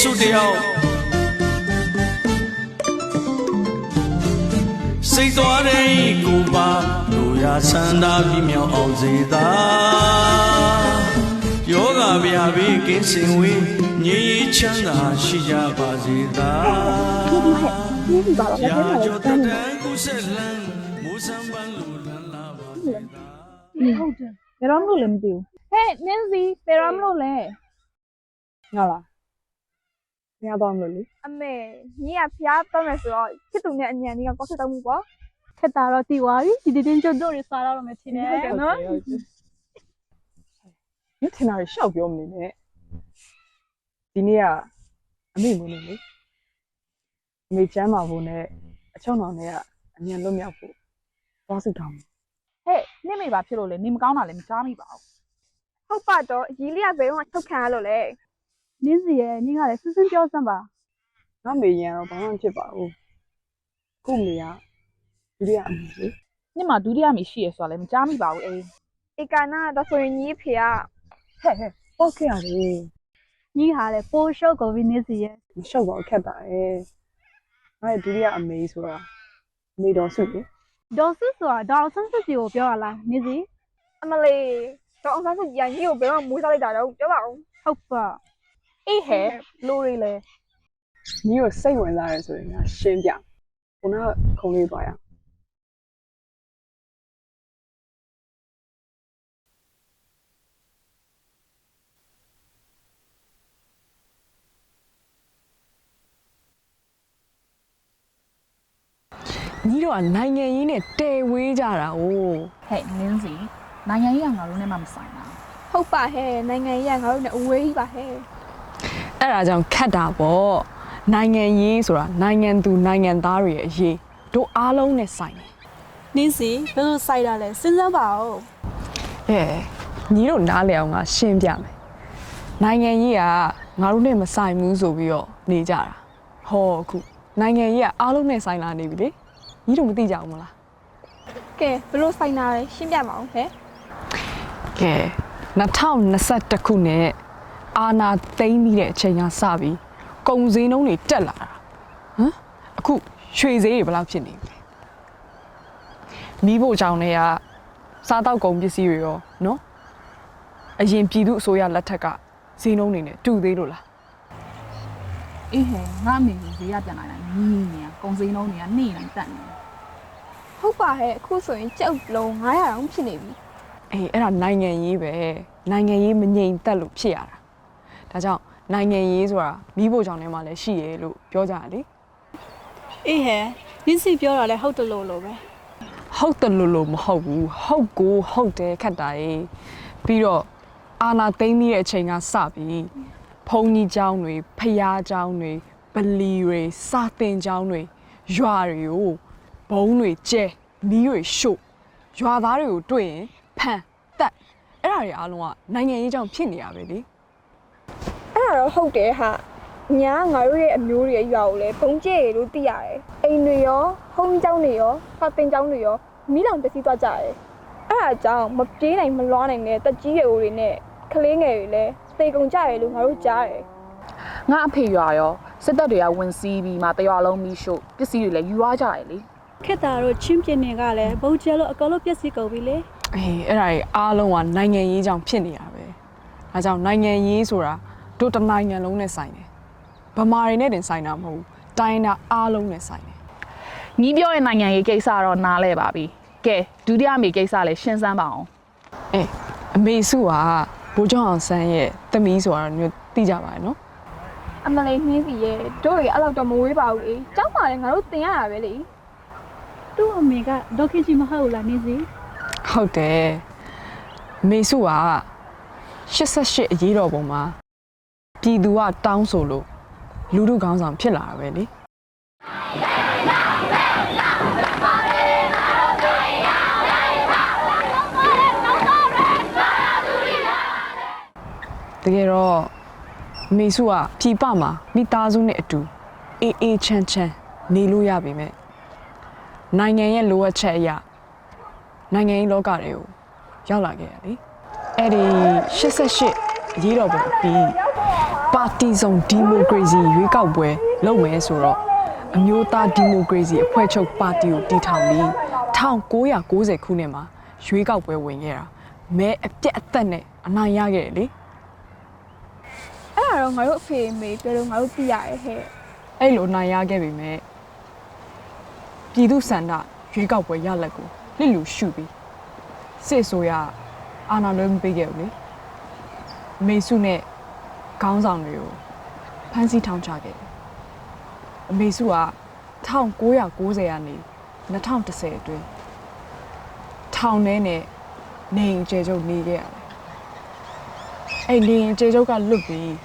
ရှုတရားစိတ်သွားတဲ့ကိုပါတို့ရာဆန္ဒပြမြောက်အောင်စေသာယောဂဗျာပြီးကင်းစင်ဝေးငြိမ်းချမ်းသာရှိကြပါစေသာဒီဒီဟဲ့ဒီဒီပါတော့ဘယ်မှာလဲတန်းနေဟုတ်တယ်ဘယ်တော့မှလို့လည်းမသိဘူးဟဲ့နင်းစီဘယ်တော့မှလို့လဲငါလား ရသွားမလို့လေအမေညီကဖျားတော့မယ်ဆိုတော့ချစ်သူနဲ့အညံလေးကကောက်ချက်တော့မှုပေါ့ခက်တာတော့တီသွားပြီဒီတင်းကျွတ်တို့တွေစားတော့မယ်ထင်တယ်နော်ညထင်တာရှောက်ပြောမနေနဲ့ဒီနေ့ကအမေမုန်းနေလေအမေချမ်းပါဖို့နဲ့အချုံတော်နဲ့ကအမြန်လွတ်မြောက်ဖို့သွားစုတောင်းဟဲ့နေမိပါဖြစ်လို့လေနေမကောင်းတာလည်းမကြားမိပါဘူးဟုတ်ပါတော့ရီလေးကဘယ်တော့မှထုတ်ခံရလို့လဲ နင်းစီရဲ့နင်းကလည်းစစင်းပြောစမ်းပါငါမေရန်တော့ဘာမှမဖြစ်ပါဘူးခုမေကဒီရက်အမေလေနင့်မှာဒုတိယမိရှိရဆိုတာလည်းမကြားမိပါဘူးအေးဧကနာတော့ဆိုရင်ညီဖေကဟဲ့ဟဲ့ပေါ့ခဲ့ရတယ်ညီဟာလည်းပိုးရှုပ်ကုန်ပြီနင်းစီရဲ့မရှုပ်ပါဘူးခက်ပါရဲ့ငါရဲ့ဒုတိယအမေဆိုတာအမေတော်စုလေဒေါ်စုဆိုတာဒေါ်ဆန်းစစ်စီကိုပြောရလားနင်းစီအမလေးတော့အောင်ဆန်းစုကြညီကိုဘယ်တော့မှမွေးစားလိုက်တာတော့ပြောပါဦးဟုတ်ပါ အေးဟဲ့လိုရီလေညီကိုစိတ်ဝင်စားရဲဆိုရင်ငါရှင်းပြခုနကခုံလေးသွားရအောင်ညီတို့ကနိုင်ငံရေးနဲ့တဲဝေးကြတာ哦ဟဲ့နင်းစီနိုင်ငံရေးကငါတို့နဲ့မှမဆိုင်တာဟုတ်ပါဟဲ့နိုင်ငံရေးကငါတို့နဲ့အဝေးကြီးပါဟဲ့ အဲ့ဒါကြောင့်ခတ်တာပေါ့နိုင်ငံရေးဆိုတာနိုင်ငံသူနိုင်ငံသားတွေရဲ့အရေးတို့အားလုံးနဲ့ဆိုင်တယ်နင်းစီဘယ်လိုစိုက်တာလဲစဉ်းစားပါဦးအဲညီတို့နားလည်အောင်ငါရှင်းပြမယ်နိုင်ငံရေးကငါတို့နဲ့မဆိုင်ဘူးဆိုပြီးတော့နေကြတာဟောအခုနိုင်ငံရေးကအားလုံးနဲ့ဆိုင်လာနေပြီလေညီတို့မသိကြဘူးမလားကဲဘယ်လိုဆိုင်တာလဲရှင်းပြပါဦးဟဲ့ကဲ2021ခုနှစ် အာနာသိမ့်ပြီးတဲ့အချိန်ကစပြီးကုန်စည်နှုန်းတွေတက်လာတာဟမ်အခုရွှေဈေးတွေဘယ်လောက်ဖြစ်နေပြီလဲမီးဖို့ကြောင့်တွေကစားတောက်ကုန်ပစ္စည်းတွေရောနော်အရင်ပြည်သူအစိုးရလက်ထက်ကဈေးနှုန်းတွေနဲ့တူသေးလို့လားအေးဟဲ့ငါအမေကိုဈေးရပြန်လာတယ်ညီညီကကုံစင်းလုံးတွေကနှိမ့်နေတက်နေဟုတ်ပါဟဲ့အခုဆိုရင်ကြောက်လုံး900တောင်ဖြစ်နေပြီအေးအဲ့ဒါနိုင်ငံရေးပဲနိုင်ငံရေးမငြိမ်သက်လို့ဖြစ်ရတာ ဒါကြောင့်နိုင်ငံရေးဆိုတာမီးဖို့ကြောင့်ထဲမှာလည်းရှိရဲလို့ပြောကြတာလေ အေးဟဲ့နင်းစီပြောတာလည်းဟုတ်တယ်လို့လို့ပဲ ဟုတ်တယ်လို့လို့မဟုတ်ဘူးဟုတ်ကိုဟုတ်တယ်ခက်တာရေးပြီးတော့အာနာသိမ့်ပြီးတဲ့အချိန်ကစပြီးဘုံကြီးเจ้าတွေဖျားเจ้าတွေဗလီတွေစာသင်เจ้าတွေရွာတွေကိုဘုံတွေကျဲမီးတွေရှို့ရွာသားတွေကိုတွေ့ရင်ဖန်တက်အဲ့ဒါတွေအားလုံးကနိုင်ငံရေးကြောင့်ဖြစ်နေရပဲလေ အဲ့ဒါတော့ဟုတ်တယ်ဟာညာငါတို့ရဲ့အမျိုးတွေရဲ့ရွာကိုလည်းပုံကျဲရလို့သိရတယ်အိမ်တွေရောဟုံးကျောင်းတွေရောစာသင်ကျောင်းတွေရောမိလောင်ပစ္စည်းသွားကြတယ်အဲ့ဒါကြောင့်မပြေးနိုင်မလွားနိုင်တဲ့တက်ကြီးရွယ်တွေနဲ့ကလေးငယ်တွေလည်းသေကုန်ကြတယ်လို့ငါတို့ကြားတယ်ငါအဖေရွာရောစစ်တပ်တွေကဝင်စီးပြီးမှတရွာလုံးမီးရှို့ပစ္စည်းတွေလည်းယူသွားကြတယ်လေခက်တာတို့ချင်းပြင်းနေကလည်းဘုတ်ကျဲလို့အကောလို့ပြက်စီကုန်ပြီလေအေးအဲ့ဒါတွေအားလုံးကနိုင်ငံရေးကြောင့်ဖြစ်နေရပဲဒါကြောင့်နိုင်ငံရေးဆိုတာ တို့တစ်နိုင်ငံလုံးနဲ့ဆိုင်တယ်ဗမာတွေနဲ့တင်ဆိုင်တာမဟုတ်ဘူးတိုင်းတာအားလုံးနဲ့ဆိုင်တယ်ညီပြောရဲ့နိုင်ငံရေးကိစ္စတော့နားလဲပါပြီကဲဒုတိယမိကိစ္စလည်းရှင်းစမ်းပါအောင်အေးအမေစုကဘိုးကျောင်းအောင်ဆန်းရဲ့တမီးဆိုတာမျိုးသိကြပါတယ်နော်အမလေးနှင်းစီရဲ့တို့တွေအဲ့လောက်တော့မဝေးပါဘူးလေကျောင်းမှာလည်းငါတို့တင်ရတာပဲလေသူ့အမေကဒေါခင်ကြီးမဟုတ်ဘူးလားနင်းစီဟုတ်တယ်အမေစုက88အရေးတော်ပုံမှာ ပြည်သူကတောင်းဆိုလို့လူထုခေါင်းဆောင်ဖြစ်လာတာပဲလေတကယ်တော့အမေစုကပြည်ပမှာမိသားစုနဲ့အတူအေးအေးချမ်းချမ်းနေလို့ရပါမယ်နိုင်ငံရဲ့လိုအပ်ချက်အရာနိုင်ငံရေးလောကတွေကိုရောက်လာခဲ့ရလေအဲ့ဒီ88 အရေးတော်ပုံအပြီးပါတီစုံဒီမိုကရေစီရွေးကောက်ပွဲလုပ်မယ်ဆိုတော့အမျိုးသားဒီမိုကရေစီအဖွဲ့ချုပ်ပါတီကိုတည်ထောင်ပြီး1990ခုနှစ်မှာရွေးကောက်ပွဲဝင်ခဲ့တာမဲအပြက်အသက်နဲ့အနိုင်ရခဲ့တယ်လေအဲ့ဒါတော့ငါတို့အဖေအမေပြောလို့ငါတို့သိရတယ်ဟဲ့အဲ့လိုနိုင်ရခဲ့ပြီမဲ့ပြည်သူစန္ဒရွေးကောက်ပွဲရလက်ကိုလစ်လူရှုပြီးစစ်ဆိုရအာဏာလွှဲမပေးခဲ့ဘူးလေအ မေစုနဲ့ခေါင်းဆောင်တွေကိုဖမ်းဆီးထောင်ချခဲ့တယ်အမေစုက1990ရာနေ2010အတွင်းထောင်ထဲနဲ့နေအိမ်ကျေချုပ်နေခဲ့ရတယ်အဲ့နေအိမ်ကျေချုပ်ကလွတ်ပြီး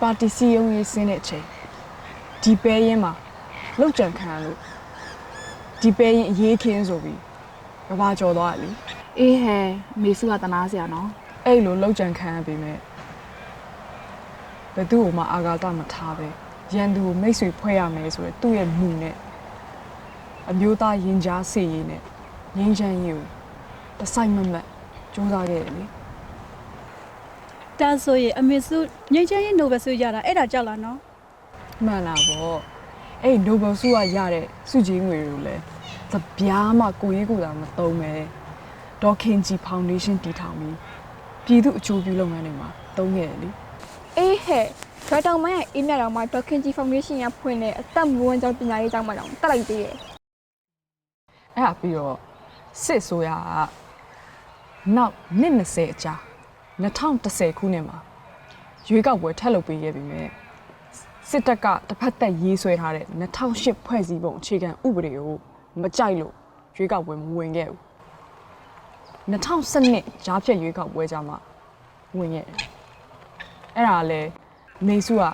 ပါတီစီယုံရေးဆင်းတဲ့အချိန်ဒီပဲရင်မှာလောက်ကြံခံရလို့ဒီပဲရင်အရေးခင်းဆိုပြီးကဘာကျော်သွားတယ်လေအေးဟဲအမေစုကတနာစရာနော် အဲ့လိုလောက်ကြံခံရပေမဲ့ဘယ်သူ့ကိုမှအာဃာတမထားပဲရန်သူကိုမိတ်ဆွေဖွဲ့ရမယ်ဆိုရယ်သူ့ရဲ့မူနဲ့အမျိုးသားရင်ကြားစေရည်နဲ့ငင်းချမ်းရေးကိုတဆိုင်မမတ်စူးစမ်းခဲ့တယ်လေတာဆိုရင်အမေစုငိမ့်ချမ်းရေးနိုဘယ်ဆုရတာအဲ့ဒါကြောက်လားနော်မှန်လားဗောအဲ့ Nobel ဆုကရတဲ့ဆုကြီးငွေတွေကိုလည်းသပြားမှကိုရေးကိုယ်တာမသုံးပဲဒေါ်ခင်ဂျီဖောင်ဒေးရှင်းတည်ထောင်ပြီး ပြည်သူအကျိုးပြုလုပ်ငန်းတွေမှာသုံးခဲ့တယ်လေအေးဟဲ့ဒရတောင်မိုင်းရဲ့အေးမြတ်တော်မှာဒေါခင်ဂျီဖောင်ဒေးရှင်းရဖွင့်တဲ့အသက်မွေးဝမ်းကြောင်းပညာရေးကျောင်းမှာတော့တက်လိုက်သေးတယ်အဲ့ဒါပြီးတော့စစ်ဆိုရကနောက်နှစ်20အကြာ2010ခုနှစ်မှာရွေးကောက်ပွဲထပ်လုပ်ပေးခဲ့ပြီးမြဲစစ်တပ်ကတစ်ဖက်သက်ရေးဆွဲထားတဲ့2008ဖွဲ့စည်းပုံအခြေခံဥပဒေကိုမကြိုက်လို့ရွေးကောက်ပွဲမဝင်ခဲ့ဘူး 2012ကြားဖြတ်ရွေးကောက်ပွဲကြမှာဝင်ခဲ့တယ်အဲ့ဒါလည်းမေစုက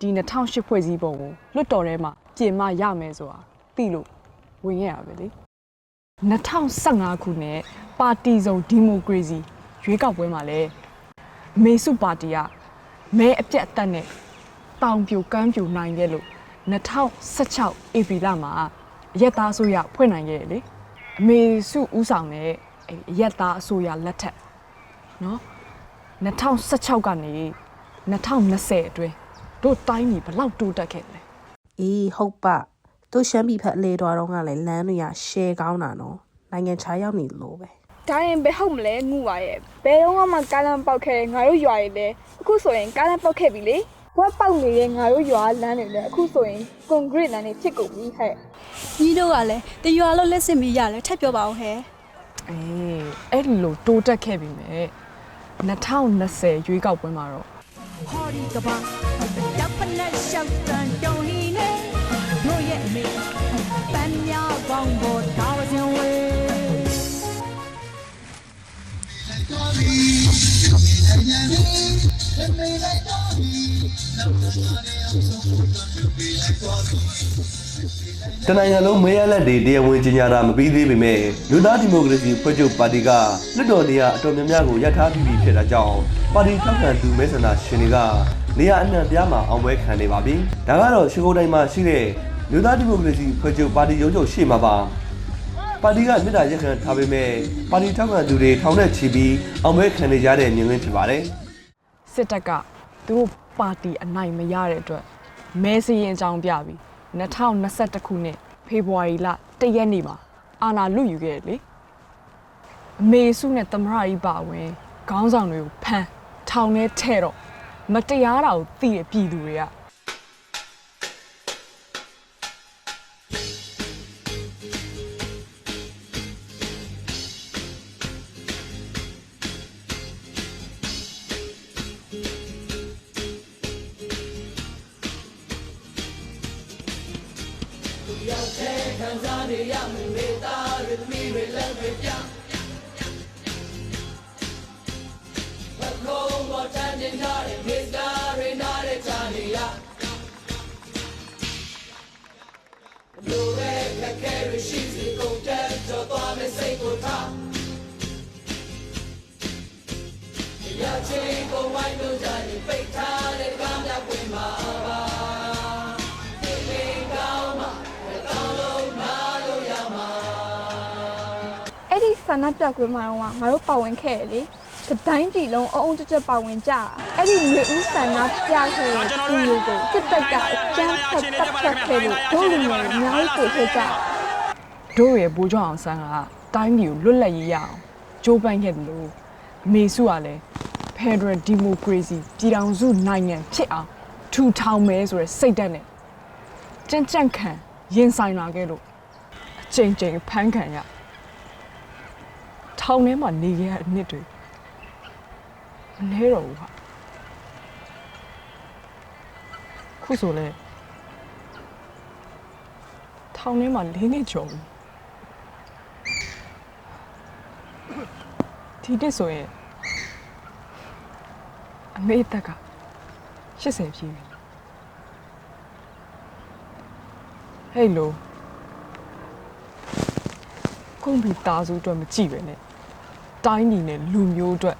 ဒီ2008ဖွဲ့စည်းပုံကိုလွတ်တော်ထဲမှာပြင်မရမယ်ဆိုတာသိလို့ဝင်ခဲ့ရပဲလေ2015ခုနှစ်ပါတီစုံဒီမိုကရေစီရွေးကောက်ပွဲမှာလည်းမေစုပါတီကမဲအပြတ်အသက်နဲ့တောင်ပြိုကမ်းပြိုနိုင်ခဲ့လို့2016 AP လမှာအရက်သားအစိုးရဖွဲ့နိုင်ခဲ့တယ်လေအမေစုဦးဆောင်တဲ့ အဲ့အရက်သားအစိုးရလက်ထက်နော်2016ကနေ2020အတွင်းတို့တိုင်းပြည်ဘယ်လောက်တိုးတက်ခဲ့လဲအေးဟုတ်ပသူရှမ်းပြည်ဖက်အလေတော်တော့ကလည်းလမ်းတွေကရှယ်ကောင်းတာနော်နိုင်ငံခြားရောက်နေလို့ပဲဒါရင်ဘယ်ဟုတ်မလဲငူပါရဲ့ဘယ်တော့မှကားလမ်းပေါက်ခဲ့ငါတို့ရွာရဲ့လေအခုဆိုရင်ကားလမ်းပေါက်ခဲ့ပြီလေဝက်ပေါက်နေတဲ့ငါတို့ရွာလမ်းတွေလည်းအခုဆိုရင်ကွန်ကရစ်လမ်းတွေဖြစ်ကုန်ပြီဟဲ့ညီတို့ကလည်းတရွာလုံးလက်စစ်မီရတယ်ထပ်ပြောပါအောင်ဟဲ့ အေးအဲ့ဒီလိုတိုးတက်ခဲ့ပြီမဲ့2020ရွေးကောက်ပွဲမှာတော့ဟောဒီကဘာတပ်ပလက်ရှောက်တန်တုံလီနေတို့ရဲ့အမေပန်းညာပေါင်းပေါ်ဒါဝစင်ဝေး တနိုင်ငံလုံးမဲရလက်တွေတရားဝင်ကြေညာတာမပြီးသေးပေမဲ့လူသားဒီမိုကရေစီဖွဲ့ချုပ်ပါတီကလွတ်တော်နေရာအတော်များများကိုရပ်ထားပြီးပြီဖြစ်တာကြောင့်ပါတီထောက်ခံသူမဲဆန္ဒရှင်တွေကနေရာအနှံ့ပြားမှာအောင်ပွဲခံနေပါပြီ။ဒါကတော့ရှီကိုတိုင်းမှာရှိတဲ့လူသားဒီမိုကရေစီဖွဲ့ချုပ်ပါတီရုံးချုပ်ရှေ့မှာပါ။ပါတီကမြေတားရက်ခံထားပေမဲ့ပါတီထောက်ခံသူတွေထောင်နဲ့ချီပြီးအောင်ပွဲခံနေကြတဲ့မြင်ကွင်းဖြစ်ပါတယ်။စစ်တပ်ကသူတို့ပါတီအနိုင်မရတဲ့အတွက်မဲစရင်အကြောင်းပြပြီး 2021ခုနှစ်ဖေဖော်ဝါရီလ1ရက်နေ့မှာအာဏာလွတ်ယူခဲ့တယ်လေအမေစုနဲ့သမရကြီးပါဝင်ခေါင်းဆောင်တွေကိုဖမ်းထောင်ထဲထဲ့တော့မတရားတာကိုသိတဲ့ပြည်သူတွေက Tanzania, hey Tanzania, Meta with me, we love it, yeah. But no more Tanzania, Mr. Renata Tania. Lure, Kakari, she's the go dead, to bomb and say good time. Ya, Jay, go, why no, Johnny, fake time. န္ဒပြကွင်းမှာတော့ငါတို့ပါဝင်ခဲ့ရလေတိုင်းပြည်လုံးအုံအုံကြက်ကြက်ပါဝင်ကြတာအဲ့ဒီမျိုးဦးဆန္ဒပြခဲ့တဲ့သူတွေကိုစစ်တပ်ကအကြမ်းဖက်တပ်ဖြတ်ခဲ့လို့ဒုလူမျိုးအများကြီးကိုခဲ့ကြတယ်တို့ရဲ့ဘိုးကျောင်းအောင်ဆန်းကတိုင်းပြည်ကိုလွတ်လပ်ရေးရအောင်ကြိုးပမ်းခဲ့တယ်လို့အမေစုကလည်း Federal Democracy ပြည်ထောင်စုနိုင်ငံဖြစ်အောင်ထူထောင်မယ်ဆိုတဲ့စိတ်ဓာတ်နဲ့ကြံ့ကြံ့ခံရင်ဆိုင်လာခဲ့လို့အချိန်ချင်းဖမ်းခံရ ထောင်ထဲမှာနေခဲ့ရတဲ့အနှစ်တွေမနှဲတော့ဘူးဟာခုဆိုလဲထောင်ထဲမှာလေးနှစ်ကျော်ပြီဒီတစ်ဆိုရင်အမေတက်က80ပြည့်ပြီဟဲ့လိုကွန်ပျူတာစုအတွက်မကြည့်ပဲနဲ့ တိုင်းပြည်နဲ့လူမျိုးအတွက်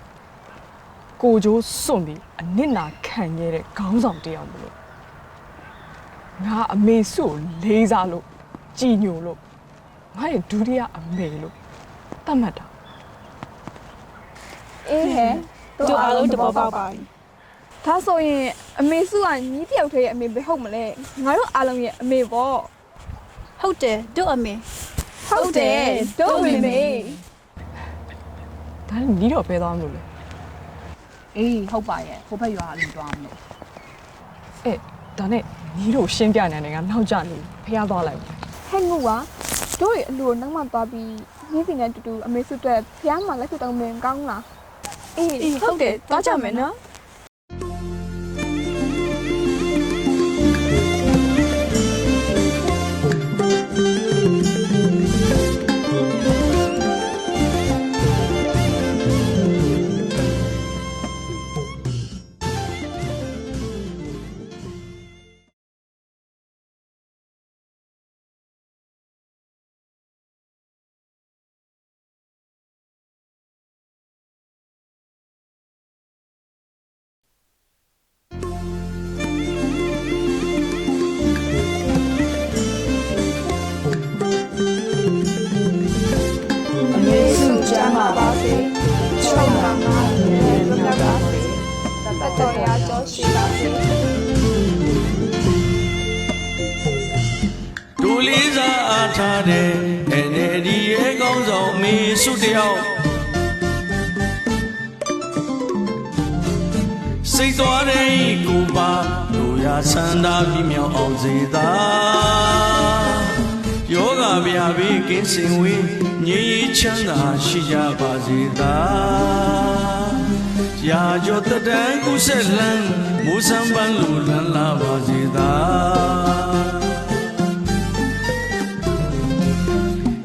ကိုကြိုးစွန့်ပြီးအနစ်နာခံခဲ့တဲ့ခေါင်းဆောင်တစ်ယောက်မလို့ငါအမေစုကိုလေးစားလို့ကြည်ညိုလို့ငါရဲ့ဒုတိယအမေလို့သတ်မှတ်တာအေးဟဲ့တို့အားလုံးတဘောပေါက်ပါပြီဒါဆိုရင်အမေစုကညီးတယောက်တည်းရဲ့အမေပဲဟုတ်မလဲငါတို့အားလုံးရဲ့အမေပေါ့ဟုတ်တယ်တို့အမေဟုတ်တယ်တို့အမေ မေဒါနဲ့နီးတော့ပဲသွားမလို့လေအေးဟုတ်ပါရဲ့ဟိုဘက်ရွာလူသွားမလို့အဲ့ဒါနဲ့နီးတော့ရှင်းပြနေတယ်ကနောက်ကျနေဖះသွားလိုက်ပြီဟဲ့ငူကတို့ရဲ့အလိုနောက်မှသွားပြီးညီးစီနဲ့တူတူအမေစုအတွက်ဖျားမှလက်ခုတောင်းမင်းကောင်းလားအေးအေးဟုတ်တယ်သွားကြမယ်နော် တပတ်တော်ရာကျော်ရှိပါစေဒူလေးစားအားထားတဲ့ NLD ရဲ့ကောင်းဆောင်မေစုတယောက်စိတ်သွားတဲ့ကိုပါတို့ရဆန္ဒပြမြောက်အောင်စေသာယောဂဗျာဘေးကင်းစင်ဝေးငြိမ်းချမ်းသာရှိကြပါစေသာ ရာကျော်တတန်ကုဆက်လန်းမိုးစံပန်းလိုလန်းလာပါစေသာ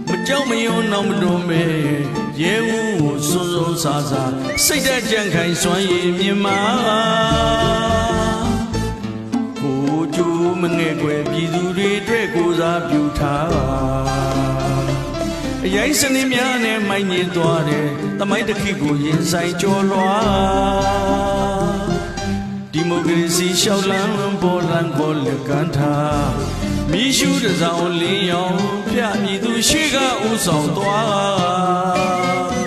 မကြောက်မရွံ့တော့မတွန်းမဲရဲဦးကိုစွန်းစွန်းဆာဆာစိတ်သက်ကြံ့ခိုင်စွမ်းရည်မြင်မာကိုကျူးမငဲ့ွယ်ပြည်သူတွေအတွက်ကိုစားပြုထား အရင်စနေများနဲ့မိုင်းညင်သွားတယ်တမိုင်းတစ်ခိကိုရင်ဆိုင်ကြော်လွှာဒီမိုကရေစီရှောက်လန်းပေါ်လန်းပေါ်လက်ကန်ထားမိရှုတစ်စောင်းလင်းရောင်ပြပြည်သူရှိကဥဆောင်သွား